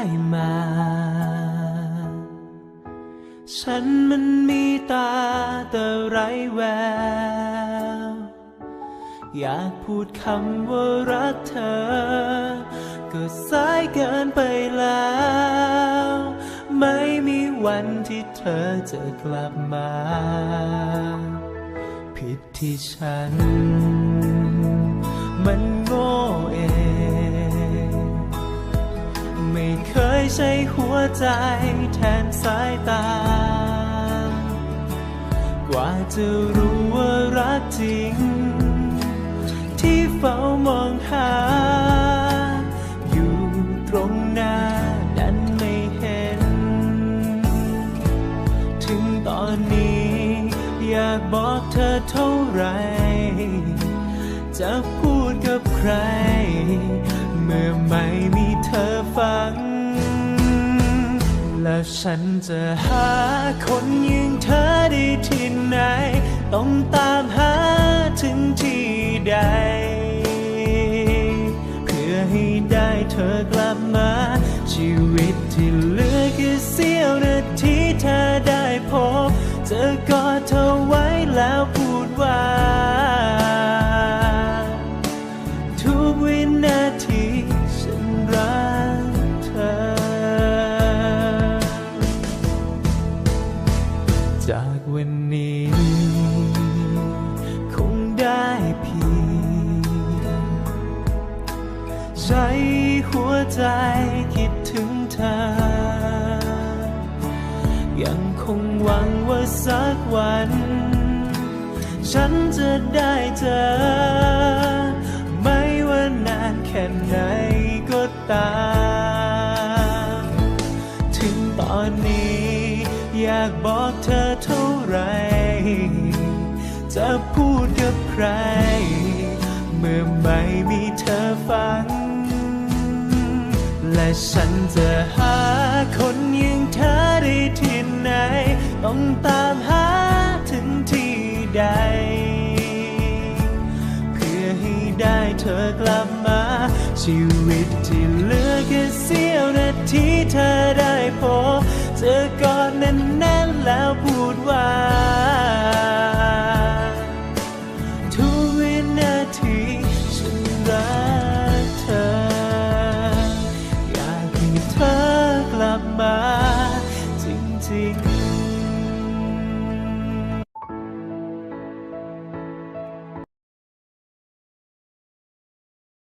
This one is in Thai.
ได้มา ฉันมันมีตาแต่ไรแวว อยากพูดคำว่ารักเธอ ก็สายเกินไปแล้ว ไม่มีวันที่เธอจะกลับมา ผิดที่ฉัน มันโง่เอง ใช้หัวใจแทนสายตา กว่าจะรู้ว่ารักจริง ที่เฝ้ามองหา อยู่ตรงหน้านั้นไม่เห็น ถึงตอนนี้ อยากบอกเธอเท่าไหรจะพูดกับใคร เมื่อไม่มี ฉันจะหาคนยิ่งเธอได้ที่ไหน ต้องตามหาถึงที่ใด เพื่อให้ได้เธอกลับมา ชีวิตที่เหลือแค่เสี้ยวนาทีเธอได้พบจะกอดเธอไว้แล้วพูดว่า วันนี้ คงได้เพียงใช้หัวใจคิดถึงเธอ ยังคงหวังว่าสักวัน ฉันจะได้เจอ ไม่ว่านานแค่ไหนก็ตาม ถึงตอนนี้อยากบอก จะพูดกับใคร เมื่อไม่มีเธอฟัง และฉันจะหาคนยิ่งเธอได้ที่ไหน ต้องตามหาถึงที่ใด เพื่อให้ได้เธอกลับมา ชีวิตที่เหลือแค่เสี้ยวนาทีเธอได้พบเจอกอดแน่นแล้วพูดว่า